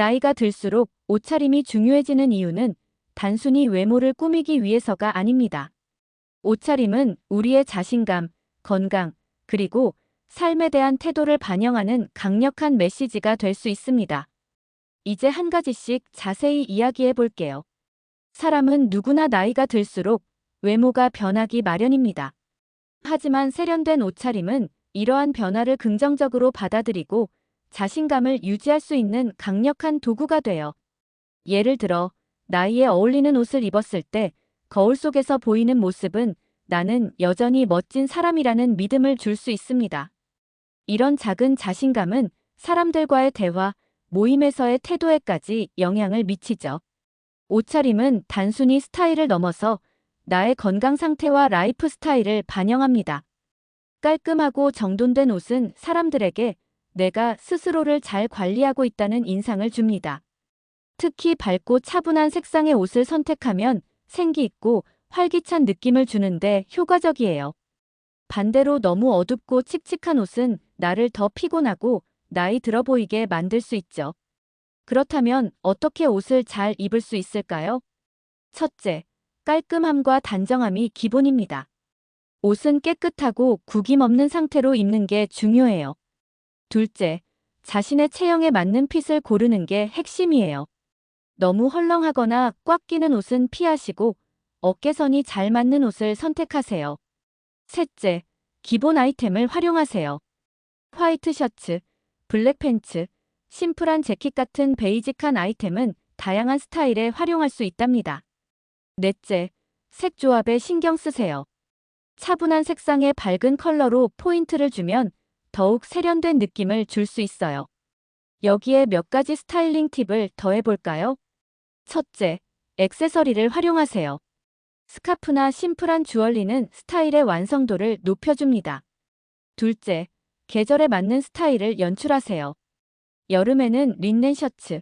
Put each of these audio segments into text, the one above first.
나이가 들수록 옷차림이 중요해지는 이유는 단순히 외모를 꾸미기 위해서가 아닙니다. 옷차림은 우리의 자신감, 건강, 그리고 삶에 대한 태도를 반영하는 강력한 메시지가 될 수 있습니다. 이제 한 가지씩 자세히 이야기해 볼게요. 사람은 누구나 나이가 들수록 외모가 변하기 마련입니다. 하지만 세련된 옷차림은 이러한 변화를 긍정적으로 받아들이고 자신감을 유지할 수 있는 강력한 도구가 돼요. 예를 들어, 나이에 어울리는 옷을 입었을 때 거울 속에서 보이는 모습은 나는 여전히 멋진 사람이라는 믿음을 줄 수 있습니다. 이런 작은 자신감은 사람들과의 대화, 모임에서의 태도에까지 영향을 미치죠. 옷차림은 단순히 스타일을 넘어서 나의 건강 상태와 라이프 스타일을 반영합니다. 깔끔하고 정돈된 옷은 사람들에게 내가 스스로를 잘 관리하고 있다는 인상을 줍니다. 특히 밝고 차분한 색상의 옷을 선택하면 생기 있고 활기찬 느낌을 주는데 효과적이에요. 반대로 너무 어둡고 칙칙한 옷은 나를 더 피곤하고 나이 들어 보이게 만들 수 있죠. 그렇다면 어떻게 옷을 잘 입을 수 있을까요? 첫째, 깔끔함과 단정함이 기본입니다. 옷은 깨끗하고 구김 없는 상태로 입는 게 중요해요. 둘째, 자신의 체형에 맞는 핏을 고르는 게 핵심이에요. 너무 헐렁하거나 꽉 끼는 옷은 피하시고 어깨선이 잘 맞는 옷을 선택하세요. 셋째, 기본 아이템을 활용하세요. 화이트 셔츠, 블랙 팬츠, 심플한 재킷 같은 베이직한 아이템은 다양한 스타일에 활용할 수 있답니다. 넷째, 색 조합에 신경 쓰세요. 차분한 색상의 밝은 컬러로 포인트를 주면 더욱 세련된 느낌을 줄 수 있어요. 여기에 몇 가지 스타일링 팁을 더해볼까요? 첫째, 액세서리를 활용하세요. 스카프나 심플한 주얼리는 스타일의 완성도를 높여줍니다. 둘째, 계절에 맞는 스타일을 연출하세요. 여름에는 린넨 셔츠,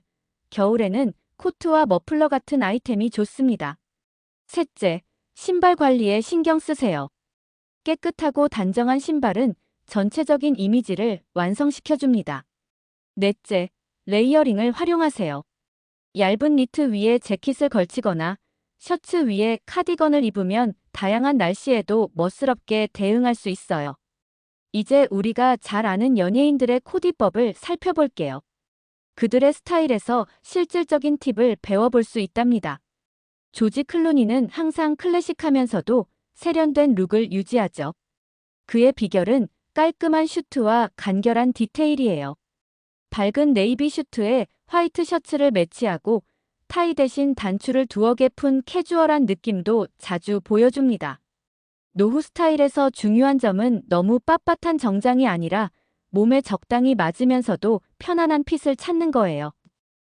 겨울에는 코트와 머플러 같은 아이템이 좋습니다. 셋째, 신발 관리에 신경 쓰세요. 깨끗하고 단정한 신발은 전체적인 이미지를 완성시켜줍니다. 넷째, 레이어링을 활용하세요. 얇은 니트 위에 재킷을 걸치거나 셔츠 위에 카디건을 입으면 다양한 날씨에도 멋스럽게 대응할 수 있어요. 이제 우리가 잘 아는 연예인들의 코디법을 살펴볼게요. 그들의 스타일에서 실질적인 팁을 배워볼 수 있답니다. 조지 클루니는 항상 클래식하면서도 세련된 룩을 유지하죠. 그의 비결은 깔끔한 슈트와 간결한 디테일이에요. 밝은 네이비 슈트에 화이트 셔츠를 매치하고 타이 대신 단추를 두어 개 푼 캐주얼한 느낌도 자주 보여줍니다. 노후 스타일에서 중요한 점은 너무 빳빳한 정장이 아니라 몸에 적당히 맞으면서도 편안한 핏을 찾는 거예요.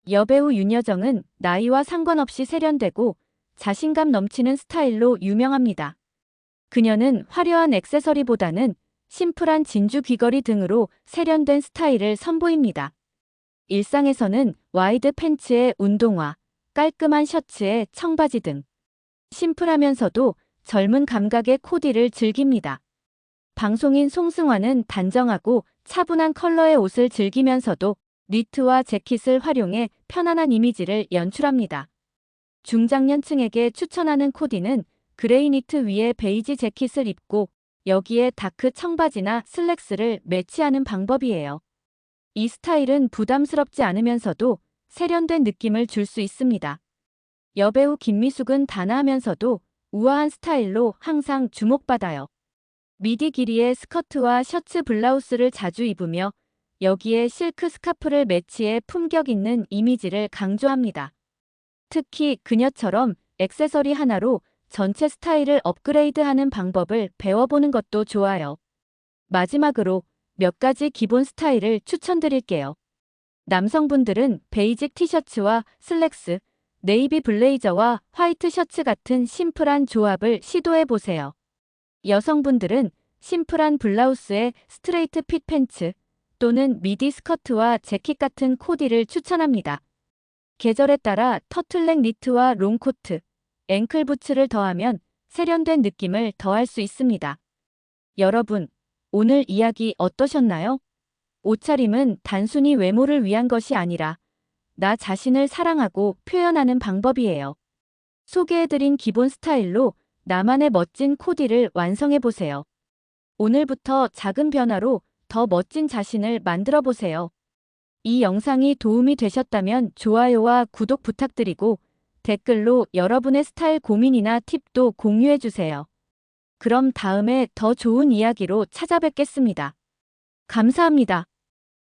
여배우 윤여정은 나이와 상관없이 세련되고 자신감 넘치는 스타일로 유명합니다. 그녀는 화려한 액세서리보다는 심플한 진주 귀걸이 등으로 세련된 스타일을 선보입니다. 일상에서는 와이드 팬츠에 운동화, 깔끔한 셔츠에 청바지 등 심플하면서도 젊은 감각의 코디를 즐깁니다. 방송인 송승환은 단정하고 차분한 컬러의 옷을 즐기면서도 니트와 재킷을 활용해 편안한 이미지를 연출합니다. 중장년층에게 추천하는 코디는 그레이 니트 위에 베이지 재킷을 입고 여기에 다크 청바지나 슬랙스를 매치하는 방법이에요. 이 스타일은 부담스럽지 않으면서도 세련된 느낌을 줄 수 있습니다. 여배우 김미숙은 단아하면서도 우아한 스타일로 항상 주목받아요. 미디 길이의 스커트와 셔츠 블라우스를 자주 입으며 여기에 실크 스카프를 매치해 품격 있는 이미지를 강조합니다. 특히 그녀처럼 액세서리 하나로 전체 스타일을 업그레이드하는 방법을 배워보는 것도 좋아요. 마지막으로 몇 가지 기본 스타일을 추천드릴게요. 남성분들은 베이직 티셔츠와 슬랙스, 네이비 블레이저와 화이트 셔츠 같은 심플한 조합을 시도해 보세요. 여성분들은 심플한 블라우스에 스트레이트 핏 팬츠 또는 미디 스커트와 재킷 같은 코디를 추천합니다. 계절에 따라 터틀넥 니트와 롱코트, 앵클 부츠를 더하면 세련된 느낌을 더할 수 있습니다. 여러분, 오늘 이야기 어떠셨나요? 옷차림은 단순히 외모를 위한 것이 아니라 나 자신을 사랑하고 표현하는 방법이에요. 소개해드린 기본 스타일로 나만의 멋진 코디를 완성해보세요. 오늘부터 작은 변화로 더 멋진 자신을 만들어 보세요. 이 영상이 도움이 되셨다면 좋아요와 구독 부탁드리고 댓글로 여러분의 스타일 고민이나 팁도 공유해주세요. 그럼 다음에 더 좋은 이야기로 찾아뵙겠습니다. 감사합니다.